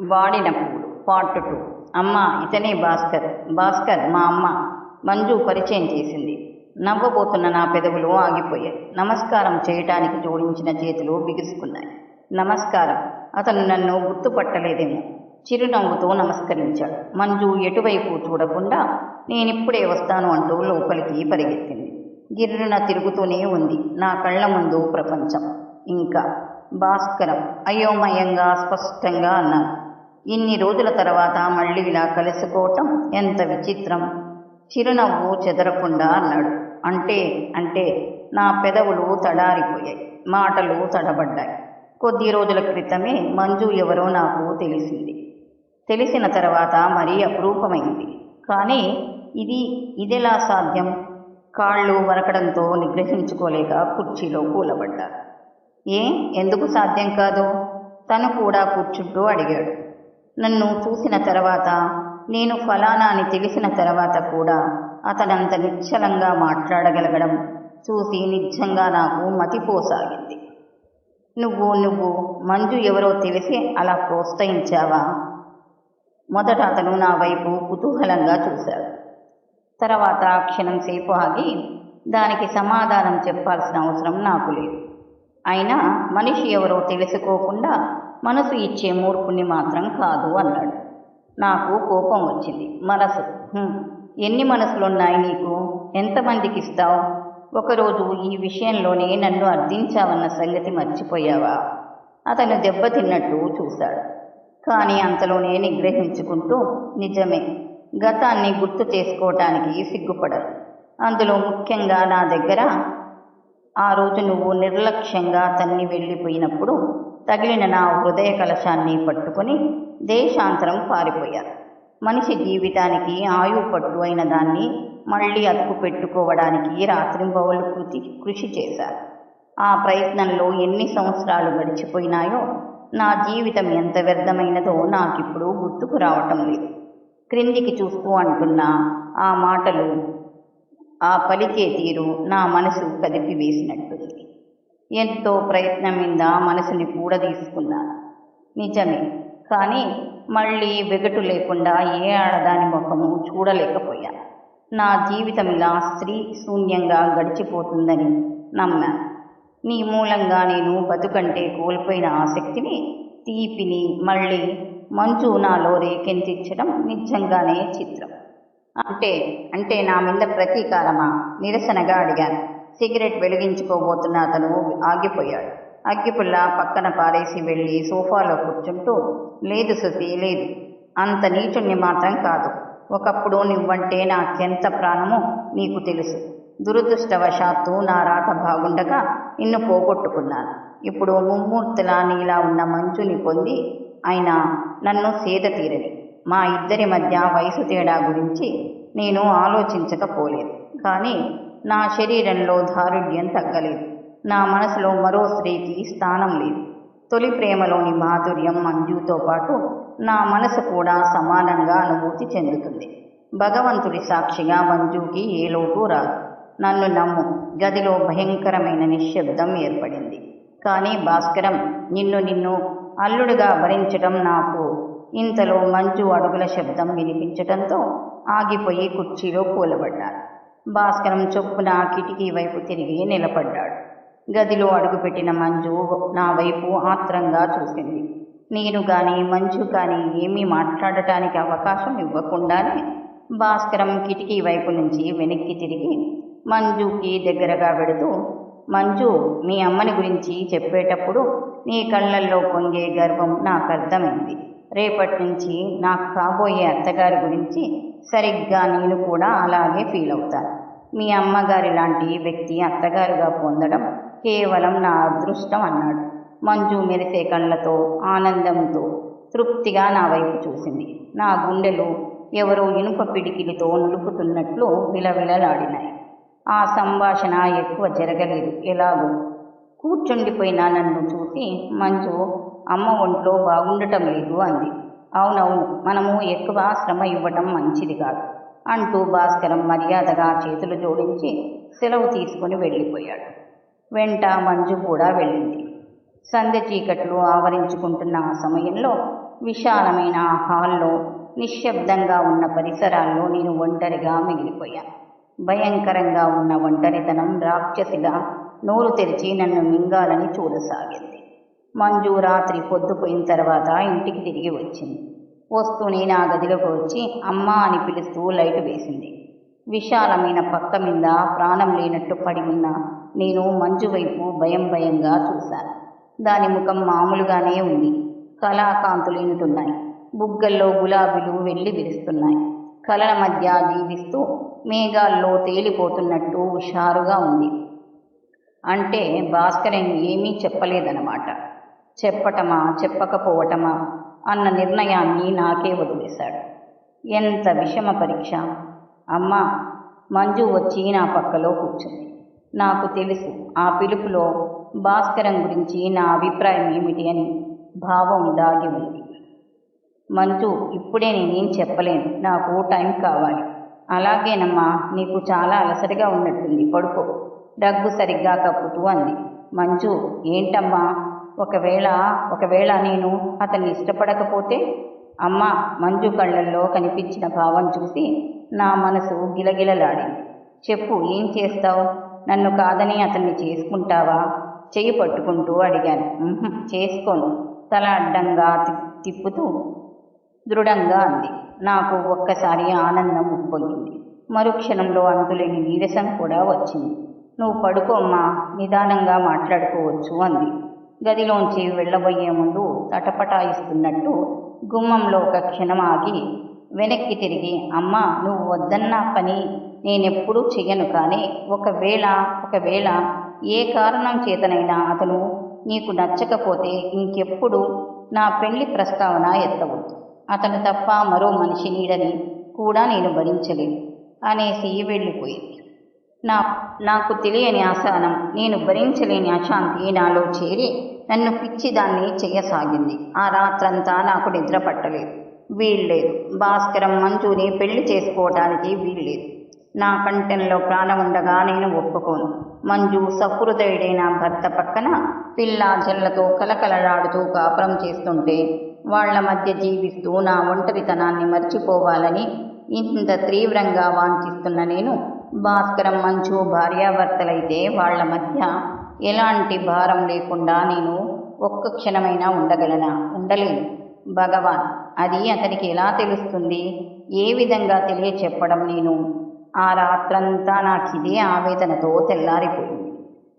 వాడిన part two. అమ్మ ఇతనే భాస్కర్. భాస్కర్ మా అమ్మ. మంజు పరిచయం చేసింది. నవ్వబోతున్న నా పెదవులు ఆగిపోయాయి. నమస్కారం చేయటానికి జోడించిన చేతులు బిగుసుకున్నాయి. నమస్కారం. అతను నన్ను గుర్తుపట్టలేదేమో. చిరునవ్వుతో నమస్కరించాడు. మంజు ఎటువైపు చూడకుండా నేనిప్పుడే వస్తాను అంటూ లోపలికి పరిగెత్తింది. గిర్రున తిరుగుతూనే ఉంది. నా కళ్ళ ముందు ప్రపంచం. ఇంకా భాస్కరం అయోమయంగా స్పష్టంగా అన్నాను ఇన్ని రోజుల తర్వాత మళ్ళీ ఇలా కలుసుకోవటం ఎంత విచిత్రం. చిరునవ్వు చెదరకుండా అన్నాడు. అంటే అంటే నా పెదవులు తడారిపోయాయి. మాటలు తడబడ్డాయి. కొద్ది రోజుల క్రితమే మంజు ఎవరో నాకు తెలిసింది. తెలిసిన తర్వాత మరీ అపురూపమైంది. కానీ ఇది ఇదెలా సాధ్యం? కాళ్ళు వరకడంతో నిగ్రహించుకోలేక కుర్చీలో కూలబడ్డారు ఏ ఎందుకు సాధ్యం కాదు? తను కూడా కూర్చుంటూ అడిగాడు. నన్ను చూసిన తర్వాత నేను ఫలానా అని తెలిసిన తర్వాత కూడా అతనంత నిశ్చలంగా మాట్లాడగలగడం చూసి నిజంగా నాకు మతిపోసాగింది. నువ్వు నువ్వు మంజు ఎవరో తెలిసి అలా ప్రోత్సహించావా? మొదట అతను నా వైపు కుతూహలంగా చూశాడు. తర్వాత క్షణం సేపు ఆగి దానికి సమాధానం చెప్పాల్సిన అవసరం నాకు లేదు. అయినా మనిషి ఎవరో తెలుసుకోకుండా మనసు ఇచ్చే మూర్ఖుని మాత్రం కాదు అన్నాడు. నాకు కోపం వచ్చింది. మనసు. ఎన్ని మనసులున్నాయి నీకు? ఎంతమందికి ఇస్తావు ఒకరోజు ఈ విషయంలోనే నన్ను అర్థించావన్న సంగతి మర్చిపోయావా? అతను దెబ్బతిన్నట్టు చూశాడు. కానీ అంతలోనే నిగ్రహించుకుంటూ నిజమే. గతాన్ని గుర్తు చేసుకోవటానికి సిగ్గుపడరు. అందులో ముఖ్యంగా నా దగ్గర ఆ రోజు నువ్వు నిర్లక్ష్యంగా తన్ని వెళ్ళిపోయినప్పుడు తగిలిన నా హృదయ కలశాన్ని పట్టుకొని దేశాంతరం పారిపోయారు మనిషి జీవితానికి ఆయువు పట్టు అయిన దాన్ని మళ్ళీ అతుకు పెట్టుకోవడానికి రాత్రింబవళ్ళు కృతి కృషి చేశారు ఆ ప్రయత్నంలో ఎన్ని సంవత్సరాలు గడిచిపోయినాయో నా జీవితం ఎంత వ్యర్థమైనదో నాకిప్పుడు గుర్తుకు రావటం లేదు. క్రిందికి చూస్తూ అంటున్న ఆ మాటలు ఆ పలికే తీరు నా మనసు కదిపి వేసినట్టుంది ఎంతో ప్రయత్నం మీద మనసుని కూడదీసుకున్నాను. నిజమే. కానీ మళ్ళీ వెగటు లేకుండా ఏ ఆడదాని ముఖము చూడలేకపోయాను. నా జీవితం ఇలా స్త్రీ శూన్యంగా గడిచిపోతుందని నమ్మాను నీ మూలంగా నేను బతుకంటే కోల్పోయిన ఆసక్తిని తీపిని మళ్ళీ మంచు నాలో రేకెంతించడం నిజంగానే చిత్రం. అంటే అంటే నా మీద ప్రతీకారమా? నిరసనగా అడిగాను. సిగరెట్ వెలిగించుకోబోతున్న అతను ఆగిపోయాడు. అగ్గిపుల్ల పక్కన పారేసి వెళ్ళి సోఫాలో కూర్చుంటూ లేదు సుతి లేదు అంత నీచుణ్ణి మాత్రం కాదు. ఒకప్పుడు నువ్వంటే నాకెంత ప్రాణమో నీకు తెలుసు. దురదృష్టవశాత్తు నా రాత బాగుండగా నిన్ను పోగొట్టుకున్నాను. ఇప్పుడు ముమ్మూర్తిలా నీలా ఉన్న మంచుని పొంది ఆయన నన్ను సేద తీరని మా ఇద్దరి మధ్య వయసు తేడా గురించి నేను ఆలోచించకపోలేదు. కానీ నా శరీరంలో దారుఢ్యం తగ్గలేదు. నా మనసులో మరో స్త్రీకి స్థానం లేదు. తొలి ప్రేమలోని మాధుర్యం మంజుతో పాటు నా మనసు కూడా సమానంగా అనుభూతి చెందుతుంది. భగవంతుడి సాక్షిగా మంజుకి ఏ లోటు రాదు. నన్ను నమ్ము గదిలో భయంకరమైన నిశ్శబ్దం ఏర్పడింది. కానీ భాస్కరం నిన్ను నిన్ను అల్లుడుగా భరించడం నాకు ఇంతలో మంచు అడుగుల శబ్దం వినిపించటంతో ఆగిపోయి కుర్చీలో కూలబడ్డాడు భాస్కరం చొప్పున కిటికీ వైపు తిరిగి నిలబడ్డాడు. గదిలో అడుగుపెట్టిన మంజు నా వైపు ఆత్రంగా చూసింది. నేను కానీ మంజు కానీ ఏమీ మాట్లాడటానికి అవకాశం ఇవ్వకుండానే భాస్కరం కిటికీ వైపు నుంచి వెనక్కి తిరిగి మంజుకి దగ్గరగా పెడుతూ మంజు మీ అమ్మని గురించి చెప్పేటప్పుడు నీ కళ్ళల్లో పొంగే గర్వం నాకు అర్థమైంది. రేపటి నుంచి నాకు కాబోయే అత్తగారి గురించి సరిగ్గా నేను కూడా అలాగే ఫీల్ అవుతాను మీ అమ్మగారి లాంటి వ్యక్తి అత్తగారుగా పొందడం కేవలం నా అదృష్టం అన్నాడు. మంజు మెరిసే కళ్ళతో ఆనందంతో తృప్తిగా నా వైపు చూసింది. నా గుండెలు ఎవరో ఇనుప పిడికిలితో నులుపుతున్నట్లు విలవిలలాడినాయి. ఆ సంభాషణ ఎక్కువ జరగలేదు. ఎలాగో? కూర్చుండిపోయిన నన్ను చూసి మంజు అమ్మ ఒంట్లో బాగుండటం లేదు అంది. అవునవును మనము ఎక్కువ శ్రమ ఇవ్వటం మంచిది కాదు. అంటూ భాస్కరం మర్యాదగా చేతులు జోడించి సెలవు తీసుకుని వెళ్ళిపోయాడు. వెంట మంజు కూడా వెళ్ళింది. సంధ్య చీకట్లు ఆవరించుకుంటున్న ఆ సమయంలో విశాలమైన హాల్లో నిశ్శబ్దంగా ఉన్న పరిసరాల్లో నేను ఒంటరిగా మిగిలిపోయాను భయంకరంగా ఉన్న ఒంటరితనం రాక్షసిగా నోరు తెరిచి నన్ను మింగాలని చూడసాగింది. మంజు రాత్రి పొద్దుపోయిన తర్వాత ఇంటికి తిరిగి వచ్చింది. వస్తూనే నా గదిలోకి వచ్చి అమ్మ అని పిలుస్తూ లైట్ వేసింది. విశాలమైన పక్క మీద ప్రాణం లేనట్టు పడి ఉన్న నేను మంజు వైపు భయం భయంగా చూశాను దాని ముఖం మామూలుగానే ఉంది. కళాకాంతులేనుతున్నాయి బుగ్గల్లో గులాబీలు వెళ్ళి విరుస్తున్నాయి. కలల మధ్య జీవిస్తూ మేఘాల్లో తేలిపోతున్నట్టు హుషారుగా ఉంది. అంటే భాస్కరం ఏమీ చెప్పలేదన్నమాట. చెప్పటమా చెప్పకపోవటమా అన్న నిర్ణయాన్ని నాకే వదిలేశాడు. ఎంత విషమ పరీక్ష? అమ్మా మంజు వచ్చి నా పక్కలో కూర్చుంది. నాకు తెలుసు ఆ పిలుపులో భాస్కరం గురించి నా అభిప్రాయం ఏమిటి అని భావం దాగి ఉంది. మంచు ఇప్పుడే నేనేం చెప్పలేను. నాకు టైం కావాలి. అలాగేనమ్మా నీకు చాలా అలసటగా ఉన్నట్టుంది. పడుకో. దగ్గు సరిగ్గా కప్పుతూ అంది. మంచు ఏంటమ్మా? ఒకవేళ ఒకవేళ నేను అతన్ని ఇష్టపడకపోతే అమ్మ మంజు కళ్ళల్లో కనిపించిన భావం చూసి నా మనసు గిలగిలలాడింది. చెప్పు ఏం చేస్తావు? నన్ను కాదని అతన్ని చేసుకుంటావా? చెయ్యి పట్టుకుంటూ అడిగాను. చేసుకోను తల అడ్డంగా తిప్పుతూ దృఢంగా అంది. నాకు ఒక్కసారి ఆనందం ఉప్పొంగింది మరుక్షణంలో అంతులేని నీరసం కూడా వచ్చింది. నువ్వు పడుకోమ్మా నిదానంగా మాట్లాడుకోవచ్చు అంది. గదిలోంచి వెళ్ళబోయే ముందు తటపటాయిస్తున్నట్టు గుమ్మంలో ఒక క్షణం ఆగి వెనక్కి తిరిగి అమ్మ నువ్వు వద్దన్న పని నేనెప్పుడూ చెయ్యను కానీ ఒకవేళ ఒకవేళ ఏ కారణం చేతనైనా అతను నీకు నచ్చకపోతే ఇంకెప్పుడు నా పెళ్ళి ప్రస్తావన ఎత్తవద్దు అతను తప్ప మరో మనిషి నీడని కూడా నేను భరించలేను. అనేసి వెళ్ళిపోయింది. నా నాకు తెలియని అసహనం నేను భరించలేని అశాంతి నాలో చేరి నన్ను పిచ్చి దాన్ని చేయసాగింది. ఆ రాత్రంతా నాకు నిద్ర పట్టలేదు. వీల్లేదు. భాస్కరం మంజుని పెళ్ళి చేసుకోవటానికి వీల్లేదు. నా కంటెంలో ప్రాణం ఉండగా నేను ఒప్పుకోను. మంజు సహృదయుడైన భర్త పక్కన పిల్ల జల్లతో కలకలలాడుతూ కాపురం చేస్తుంటే వాళ్ళ మధ్య జీవిస్తూ నా ఒంటరితనాన్ని మర్చిపోవాలని ఇంత తీవ్రంగా వాంఛిస్తున్న నేను భాస్కరం మంచు భార్యాభర్తలైతే వాళ్ళ మధ్య ఎలాంటి భారం లేకుండా నేను ఒక్క క్షణమైనా ఉండగలనా? ఉండలేను. భగవాన్ అది అతనికి ఎలా తెలుస్తుంది? ఏ విధంగా తెలియచెప్పడం నేను? ఆ రాత్రంతా నాకు ఇదే ఆవేదనతో తెల్లారిపోయింది.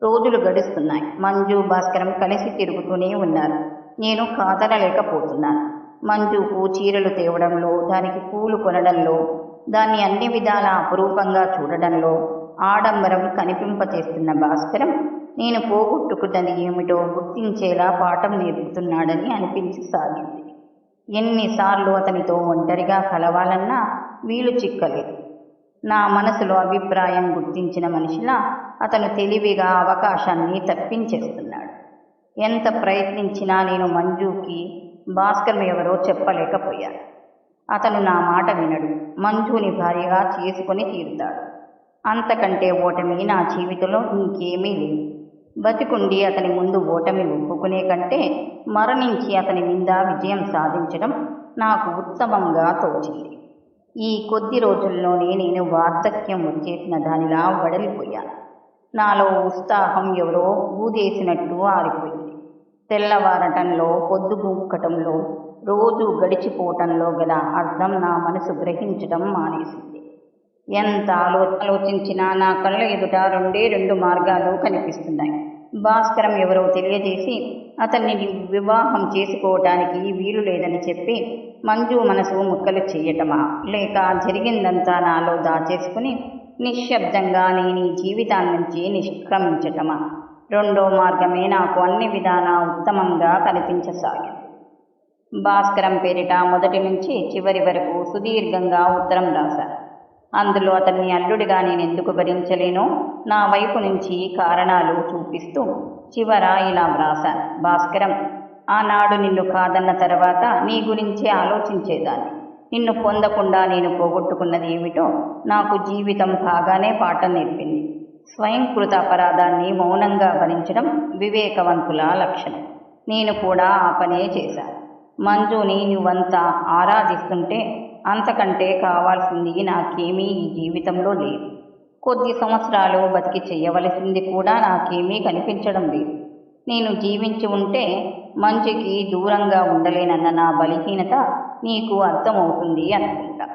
రోజులు గడుస్తున్నాయి. మంజు భాస్కరం కలిసి తిరుగుతూనే ఉన్నారు. నేను కాదనలేకపోతున్నాను. మంజుకు చీరలు తేవడంలో దానికి పూలు కొనడంలో దాన్ని అన్ని విధాల అపురూపంగా చూడడంలో ఆడంబరం కనిపింపచేస్తున్న భాస్కరం నేను పోగొట్టుకున్నది ఏమిటో గుర్తించేలా పాఠం నేర్పుతున్నాడని అనిపించసాగింది ఎన్నిసార్లు అతనితో ఒంటరిగా కలవాలన్నా వీలు చిక్కలేదు. నా మనసులో అభిప్రాయం గుర్తించిన మనిషిలా అతను తెలివిగా అవకాశాన్ని తప్పించేస్తున్నాడు. ఎంత ప్రయత్నించినా నేను మంజుకి భాస్కర్ ఎవరో చెప్పలేకపోయాను. అతను నా మాట వినడు. మంజుని భార్యగా చేసుకొని తీరుతాడు. అంతకంటే ఓటమి నా జీవితంలో ఇంకేమీ లేదు. బతికుండి అతని ముందు ఓటమి ఒప్పుకునే కంటే మరణించి అతని మీద విజయం సాధించడం నాకు ఉత్తమంగా తోచింది. ఈ కొద్ది రోజుల్లోనే నేను వార్ధక్యం వచ్చేసిన దానిలా వడలిపోయాను. నాలో ఉత్సాహం ఎవరో ఊదేసినట్టు ఆరిపోయింది. తెల్లవారటంలో పొద్దుగుక్కటంలో రోజు గడిచిపోవటంలో గల అర్థం నా మనసు గ్రహించడం మానేసింది. ఎంత ఆలో ఆలోచించినా నా కళ్ళ ఎదుట రెండే రెండు మార్గాలు కనిపిస్తున్నాయి. భాస్కరం ఎవరో తెలియజేసి అతన్ని వివాహం చేసుకోవటానికి వీలు లేదని చెప్పి మంజు మనసు ముక్కలు చెయ్యటమా లేక జరిగిందంతా నాలో దాచేసుకుని నిశ్శబ్దంగా నేను ఈ జీవితాన్నించి నిష్క్రమించటమా? రెండో మార్గమే నాకు అన్ని విధాలా ఉత్తమంగా కనిపించసాగింది. భాస్కరం పేరిట మొదటి నుంచి చివరి వరకు సుదీర్ఘంగా ఉత్తరం రాశాను అందులో అతన్ని అల్లుడిగా నేను ఎందుకు భరించలేనో నా వైపు నుంచి కారణాలు చూపిస్తూ చివర ఇలా వ్రాశాను. భాస్కరం ఆనాడు నిన్ను కాదన్న తర్వాత నీ గురించే ఆలోచించేదాన్ని. నిన్ను పొందకుండా నేను పోగొట్టుకున్నది ఏమిటో నాకు జీవితం బాగానే పాఠం నేర్పింది. స్వయంకృత అపరాధాన్ని మౌనంగా భరించడం వివేకవంతుల లక్షణం. నేను కూడా ఆ పనే చేశాను. మంజుని నువ్వంతా ఆరాధిస్తుంటే అంతకంటే కావాల్సింది నాకేమీ ఈ జీవితంలో లేదు. కొద్ది సంవత్సరాలు బతికి చేయవలసింది కూడా నాకేమీ కనిపించడం లేదు. నేను జీవించి ఉంటే మంచుకి దూరంగా ఉండలేనన్న నా బలహీనత నీకు అర్థమవుతుంది అనుకుంటా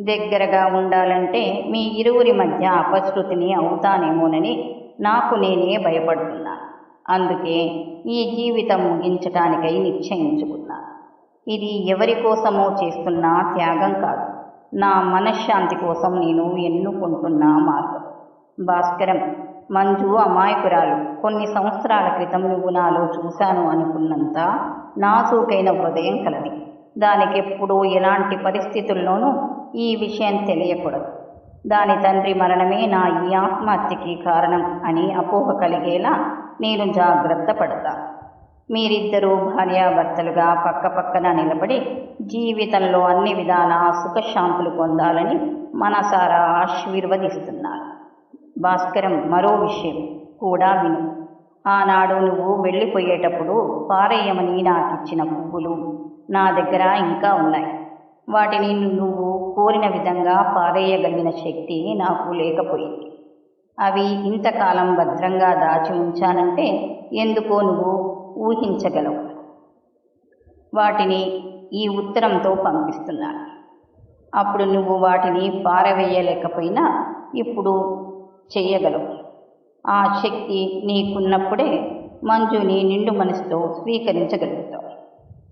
దగ్గరగా ఉండాలంటే మీ ఇరువురి మధ్య అపశృతిని అవుతానేమోనని నాకు నేనే భయపడుతున్నాను అందుకే ఈ జీవితం ముగించటానికై నిశ్చయించుకున్నాను ఇది ఎవరి కోసమో చేస్తున్న త్యాగం కాదు. నా మనశ్శాంతి కోసం నేను ఎన్నుకుంటున్న మార్గం. భాస్కరం మంజు అమాయకురాలు కొన్ని సంవత్సరాల క్రితం నువ్వు నాలో చూశాను అనుకున్నంత నాసూకైన హృదయం కలది. దానికెప్పుడూ ఎలాంటి పరిస్థితుల్లోనూ ఈ విషయం తెలియకూడదు. దాని తండ్రి మరణమే నా ఈ ఆత్మహత్యకి కారణం అని అపోహ కలిగేలా నేను జాగ్రత్త పడతాను మీరిద్దరూ భార్యాభర్తలుగా పక్కపక్కన నిలబడి జీవితంలో అన్ని విధాల సుఖశాంతులు పొందాలని మనసారా ఆశీర్వదిస్తున్నారు. భాస్కరం మరో విషయం కూడా విను. ఆనాడు నువ్వు వెళ్ళిపోయేటప్పుడు పారేయమని నాకిచ్చిన పువ్వులు నా దగ్గర ఇంకా ఉన్నాయి. వాటిని నువ్వు కోరిన విధంగా పారేయగలిగిన శక్తి నాకు లేకపోయింది. అవి ఇంతకాలం భద్రంగా దాచి ఉంచానంటే ఎందుకో నువ్వు ఊహించగలవు. వాటిని ఈ ఉత్తరంతో పంపిస్తున్నాను. అప్పుడు నువ్వు వాటిని పారవేయలేకపోయినా ఇప్పుడు చెయ్యగలవు ఆ శక్తి నీకున్నప్పుడే మంజుని నిండు మనసుతో స్వీకరించగలుగుతావు.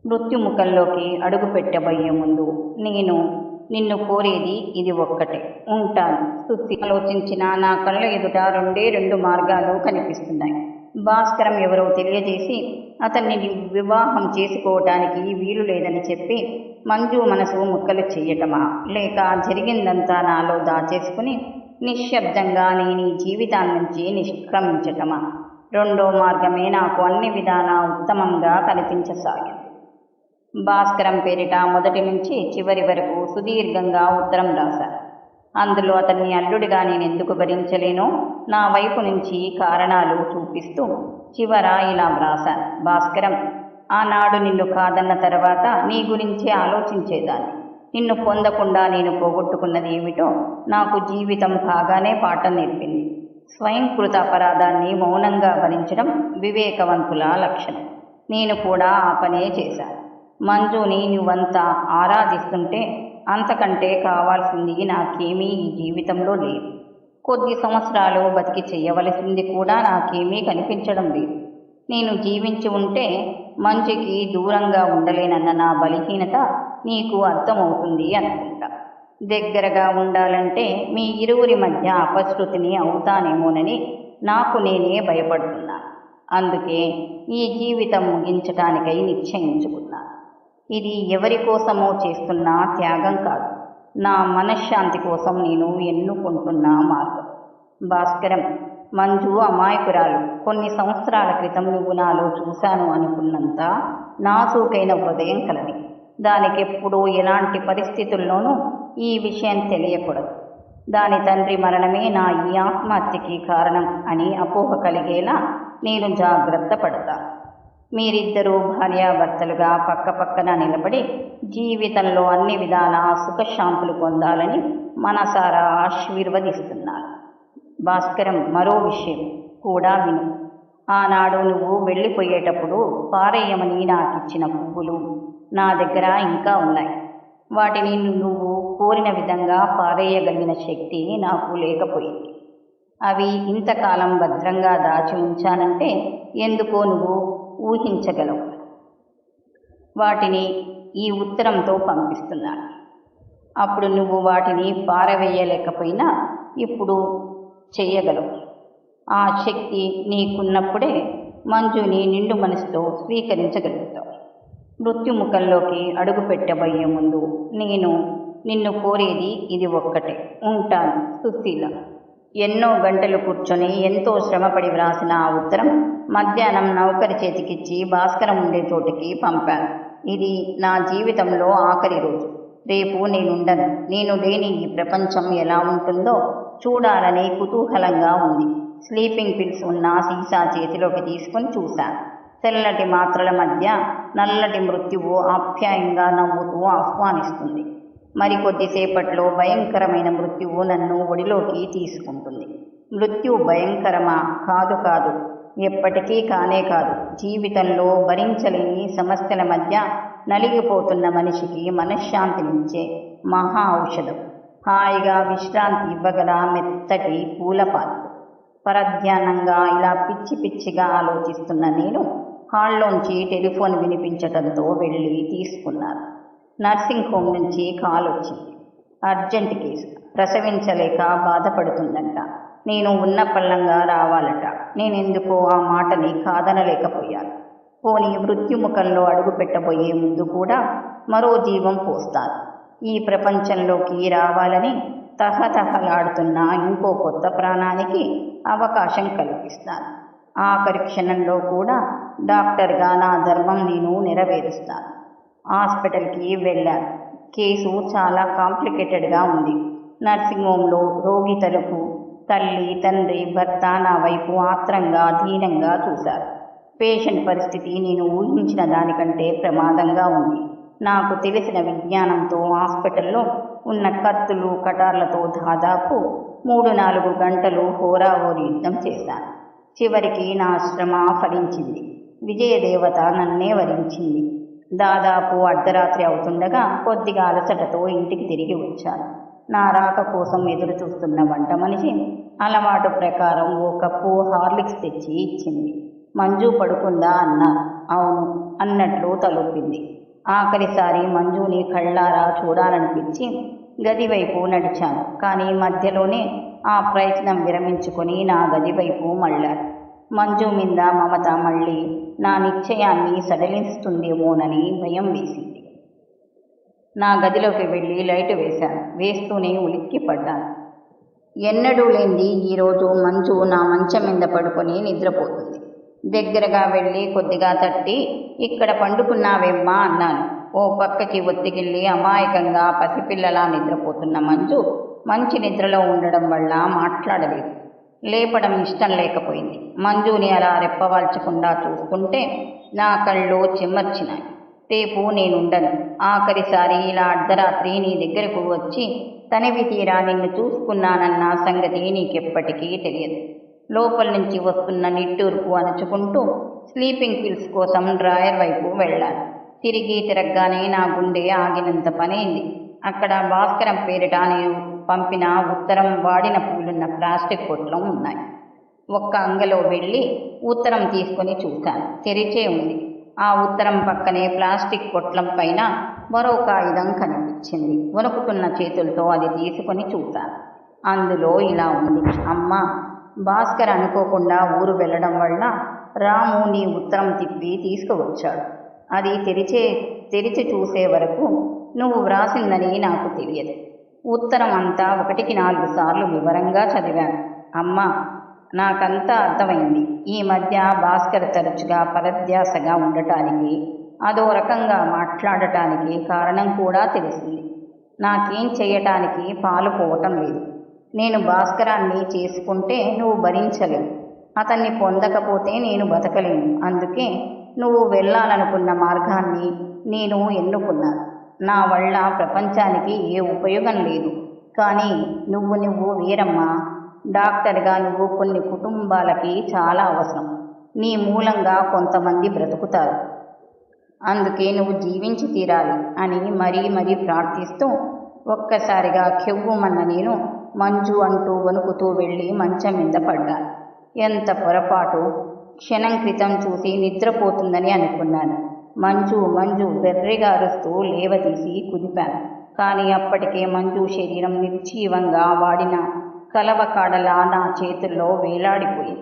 మృత్యుముఖంలోకి అడుగు పెట్టబోయే ముందు నేను నిన్ను కోరేది ఇది ఒక్కటే. ఉంటాను సుస్థి ఆలోచించిన నా కళ్ళ ఎదుట రెండే రెండు మార్గాలు కనిపిస్తున్నాయి. భాస్కరం ఎవరో తెలియజేసి అతన్ని వివాహం చేసుకోవటానికి వీలు లేదని చెప్పి మంజు మనసు ముక్కలు చెయ్యటమా? లేక జరిగిందంతా నాలో దాచేసుకుని నిశ్శబ్దంగా నేను జీవితాన్నించి నిష్క్రమించటమా? రెండో మార్గమే నాకు అన్ని విధాల ఉత్తమంగా కనిపించసాగింది. భాస్కరం పేరిట మొదటి నుంచి చివరి వరకు సుదీర్ఘంగా ఉత్తరం రాశారు. అందులో అతన్ని అల్లుడిగా నేను ఎందుకు భరించలేనో నా వైపు నుంచి కారణాలు చూపిస్తూ చివర ఇలా వ్రాశాను భాస్కరం ఆనాడు నిన్ను కాదన్న తర్వాత నీ గురించే ఆలోచించేదాన్ని. నిన్ను పొందకుండా నేను పోగొట్టుకున్నది ఏమిటో నాకు జీవితం బాగానే పాఠం నేర్పింది. స్వయంకృత అపరాధాన్ని మౌనంగా భరించడం వివేకవంతుల లక్షణం. నేను కూడా ఆ పనే చేశాను. మంజుని నువ్వంతా ఆరాధిస్తుంటే అంతకంటే కావాల్సింది నాకేమీ ఈ జీవితంలో లేదు. కొద్ది సంవత్సరాలు బతికి చేయవలసింది కూడా నాకేమీ కనిపించడం లేదు. నేను జీవించి ఉంటే మంచికి దూరంగా ఉండలేనన్న నా బలహీనత నీకు అర్థమవుతుంది అనుకుంటా. దగ్గరగా ఉండాలంటే మీ ఇరువురి మధ్య అపశృతిని అవుతానేమోనని నాకు నేనే భయపడుతున్నాను. అందుకే ఈ జీవితం ముగించటానికై నిశ్చయించుకున్నాను. ఇది ఎవరి కోసమో చేస్తున్న త్యాగం కాదు. నా మనశ్శాంతి కోసం నేను ఎన్నుకుంటున్న మార్గం. భాస్కరం మంజు అమాయకురాలు కొన్ని సంవత్సరాల క్రితం నువ్వు నాలో చూశాను అనుకున్నంత నాసూకైన హృదయం కలది. దానికెప్పుడూ ఎలాంటి పరిస్థితుల్లోనూ ఈ విషయం తెలియకూడదు. దాని తండ్రి మరణమే నా ఈ ఆత్మహత్యకి కారణం అని అపోహ కలిగేలా నేను జాగ్రత్త పడతాను. మీరిద్దరూ భార్యాభర్తలుగా పక్కపక్కన నిలబడి జీవితంలో అన్ని విధాల సుఖశాంతులు పొందాలని మనసారా ఆశీర్వదిస్తున్నారు. భాస్కరం మరో విషయం కూడా విను. ఆనాడు నువ్వు వెళ్ళిపోయేటప్పుడు పారేయమని నాకిచ్చిన పువ్వులు నా దగ్గర ఇంకా ఉన్నాయి. వాటిని నువ్వు కోరిన విధంగా పారేయగలిగిన శక్తి నాకు లేకపోయింది. అవి ఇంతకాలం భద్రంగా దాచి ఉంచానంటే ఎందుకో నువ్వు ఊహించగలవు. వాటిని ఈ ఉత్తరంతో పంపిస్తున్నాను. అప్పుడు నువ్వు వాటిని పారవేయలేకపోయినా ఇప్పుడు చేయగలవు ఆ శక్తి నీకున్నప్పుడే మంజుని నిండు మనసుతో స్వీకరించగలుగుతావు. మృత్యుముఖంలోకి అడుగు పెట్టబోయే ముందు నేను నిన్ను కోరేది ఇది ఒక్కటే. ఉంటాను సుశీల. ఎన్నో గంటలు కూర్చొని ఎంతో శ్రమపడి వ్రాసిన ఆ ఉత్తరం మధ్యాహ్నం నౌకరి చేతికిచ్చి భాస్కరం ఉండే చోటికి పంపాను. ఇది నా జీవితంలో ఆఖరి రోజు. రేపు నేనుండను. నేను లేని ఈ ప్రపంచం ఎలా ఉంటుందో చూడాలని కుతూహలంగా ఉంది. స్లీపింగ్ పిల్స్ ఉన్న సీసా చేతిలోకి తీసుకొని చూశాను. తెల్లటి మాత్రల మధ్య నల్లటి మృత్యువు ఆప్యాయంగా నవ్వుతూ ఆహ్వానిస్తుంది. మరికొద్దిసేపట్లో భయంకరమైన మృత్యువు నన్ను ఒడిలోకి తీసుకుంటుంది. మృత్యు భయంకరమా? కాదు కాదు. ఎప్పటికీ కానే కాదు. జీవితంలో భరించలేని సమస్యల మధ్య నలిగిపోతున్న మనిషికి మనశ్శాంతినిచ్చే మహా ఔషధం. హాయిగా విశ్రాంతి ఇవ్వగల మెత్తటి పూలపాలు పరధ్యానంగా ఇలా పిచ్చి పిచ్చిగా ఆలోచిస్తున్న నేను హాల్లోంచి టెలిఫోన్ వినిపించటంతో వెళ్ళి తీసుకున్నాను. నర్సింగ్ హోమ్ నుంచి కాల్ వచ్చింది. Urgent case. ప్రసవించలేక బాధపడుతుందంట. నేను ఉన్న పల్లంగా రావాలట. నేనెందుకో ఆ మాటని కాదనలేకపోయాను. పోనీ మృత్యుముఖంలో అడుగు పెట్టబోయే ముందు కూడా మరో జీవం పోస్తారు ఈ ప్రపంచంలోకి రావాలని తహతహలాడుతున్న ఇంకో కొత్త ప్రాణానికి అవకాశం కల్పిస్తాను. ఆఖరి క్షణంలో కూడా డాక్టర్గా నా ధర్మం నేను నెరవేరుస్తాను. హాస్పిటల్కి వెళ్ళాను కేసు చాలా కాంప్లికేటెడ్గా ఉంది. నర్సింగ్ హోమ్లో రోగి తలుపు తల్లి తండ్రి భర్త నా వైపు ఆత్రంగా దీనంగా చూశారు. పేషెంట్ పరిస్థితి నేను ఊహించిన దానికంటే ప్రమాదంగా ఉంది. నాకు తెలిసిన విజ్ఞానంతో హాస్పిటల్లో ఉన్న కత్తులు కటార్లతో దాదాపు మూడు నాలుగు గంటలు హోరాహోరి యుద్ధం చేశాను. చివరికి నా శ్రమ ఫలించింది విజయదేవత నన్నే వరించింది. దాదాపు అర్ధరాత్రి అవుతుండగా కొద్దిగా అలసటతో ఇంటికి తిరిగి వచ్చాను. నా రాక కోసం ఎదురు చూస్తున్న వంట మనిషి అలవాటు ప్రకారం ఓ కప్పు హార్లిక్స్ తెచ్చి ఇచ్చింది. మంజు పడుకుందా? అన్నా. అవును అన్నట్లు తలుపింది. ఆఖరిసారి మంజుని కళ్ళారా చూడాలనిపించి గది వైపు నడిచాను. కానీ మధ్యలోనే ఆ ప్రయత్నం విరమించుకొని నా గది వైపు మళ్ళాను. మంజు మీద మమత మళ్ళీ నా నిశ్చయాన్ని సడలిస్తుందేమోనని భయం వేసింది. నా గదిలోకి వెళ్ళి లైట్ వేశాను వేస్తూనే ఉలిక్కి పడ్డాను ఎన్నడూ లేనిది ఈరోజు మంచు నా మంచం మీద పడుకొని నిద్రపోతుంది. దగ్గరగా వెళ్ళి కొద్దిగా తట్టి ఇక్కడ పండుకున్నావేమ్మా అన్నాను. ఓ పక్కకి ఒత్తిగిల్లి అమాయకంగా పసిపిల్లలా నిద్రపోతున్న మంచు మంచి నిద్రలో ఉండడం వల్ల మాట్లాడలేదు. లేపడం ఇష్టం లేకపోయింది. మంజుని అలా రెప్పవాల్చకుండా చూసుకుంటే నా కళ్ళు చెమ్మర్చినాయి రేపు నేనుండను. ఆఖరిసారి ఇలా అర్ధరాత్రి నీ దగ్గరకు వచ్చి తనివి తీరా నిన్ను చూసుకున్నానన్న సంగతి నీకెప్పటికీ తెలియదు. లోపల నుంచి వస్తున్న నిట్టూర్పు అణుచుకుంటూ స్లీపింగ్ పిల్స్ కోసం డ్రాయర్ వైపు వెళ్ళాను. తిరిగి తిరగగానే నా గుండె ఆగినంత పనైంది. అక్కడ భాస్కరం పేరిట నేను పంపిన ఉత్తరం వాడిన పూలున్న ప్లాస్టిక్ పొట్లం ఉన్నాయి. ఒక్క అంగలో వెళ్ళి ఉత్తరం తీసుకొని చూశాను. తెరిచే ఉంది. ఆ ఉత్తరం పక్కనే ప్లాస్టిక్ పొట్లం పైన మరో కాగితం కనిపించింది. వణుకుతున్న చేతులతో అది తీసుకొని చూశాను. అందులో ఇలా ఉంది. అమ్మ భాస్కర్ అనుకోకుండా ఊరు వెళ్ళడం వల్ల రాము నీ ఉత్తరం తిప్పి తీసుకువచ్చాడు. అది తెరిచే తెరిచి చూసే వరకు నువ్వు వ్రాసిందని నాకు తెలియదు. ఉత్తరం అంతా ఒకటికి నాలుగు సార్లు వివరంగా చదివాను. అమ్మ నాకంతా అర్థమైంది. ఈ మధ్య భాస్కర్ తరచుగా పరధ్యాసగా ఉండటానికి అదో రకంగా మాట్లాడటానికి కారణం కూడా తెలిసింది. నాకేం చేయటానికి పాలు పోవటం లేదు. నేను భాస్కరాన్ని చేసుకుంటే నువ్వు భరించలేవు. అతన్ని పొందకపోతే నేను బతకలేను. అందుకే నువ్వు వెళ్ళాలనుకున్న మార్గాన్ని నేను ఎన్నుకున్నాను. నా వల్ల ప్రపంచానికి ఏ ఉపయోగం లేదు. కానీ నువ్వు నువ్వు వీరమ్మా. డాక్టర్గా నువ్వు కొన్ని కుటుంబాలకి చాలా అవసరం. నీ మూలంగా కొంతమంది బ్రతుకుతారు. అందుకే నువ్వు జీవించి తీరాలి అని మరీ మరీ ప్రార్థిస్తూ ఒక్కసారిగా కెవ్వుమన్న నేను మంజు అంటూ వణుకుతూ వెళ్ళి మంచం మీద పడ్డాను ఎంత పొరపాటు. క్షణం క్రితం చూసి నిద్రపోతుందని అనుకున్నాను. మంజు మంజు బెర్రిగా అరుస్తూ లేవదీసి కుదిపాను. కానీ అప్పటికే మంజు శరీరం నిర్జీవంగా వాడిన కలవకాడలా నా చేతుల్లో వేలాడిపోయింది.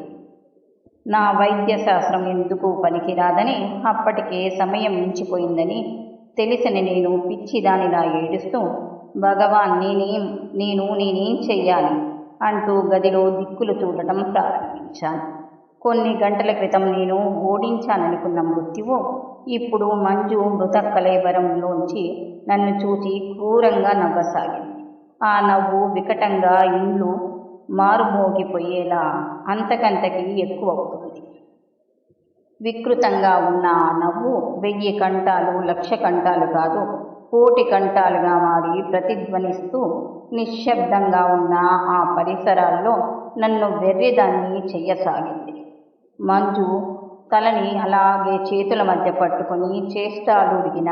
నా వైద్య శాస్త్రం ఎందుకు పనికిరాదని అప్పటికే సమయం మించిపోయిందని తెలిసిన నేను పిచ్చిదానిలా ఏడుస్తూ భగవాన్ నేనేం నేను నేనేం చెయ్యాలి? అంటూ గదిలో దిక్కులు చూడటం ప్రారంభించాను. కొన్ని గంటల క్రితం నేను ఓడించాననుకున్న మృత్యువు ఇప్పుడు మంజు మృత కలేవరంలోంచి నన్ను చూసి క్రూరంగా నవ్వసాగింది. ఆ నవ్వు వికటంగా ఇండ్లు మారుమోగిపోయేలా అంతకంతకి ఎక్కువ అవుతుంది వికృతంగా ఉన్న ఆ నవ్వు వెయ్యి కంఠాలు లక్ష కంఠాలు కాదు కోటి కంఠాలుగా మారి ప్రతిధ్వనిస్తూ నిశ్శబ్దంగా ఉన్న ఆ పరిసరాల్లో నన్ను వెర్రిదాన్ని చెయ్యసాగింది. మంజు తలని అలాగే చేతుల మధ్య పట్టుకొని చేష్టాలుడిగిన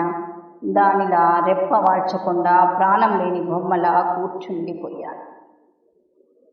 దానిలా రెప్ప వాల్చకుండా ప్రాణం లేని బొమ్మలా కూర్చుండిపోయాను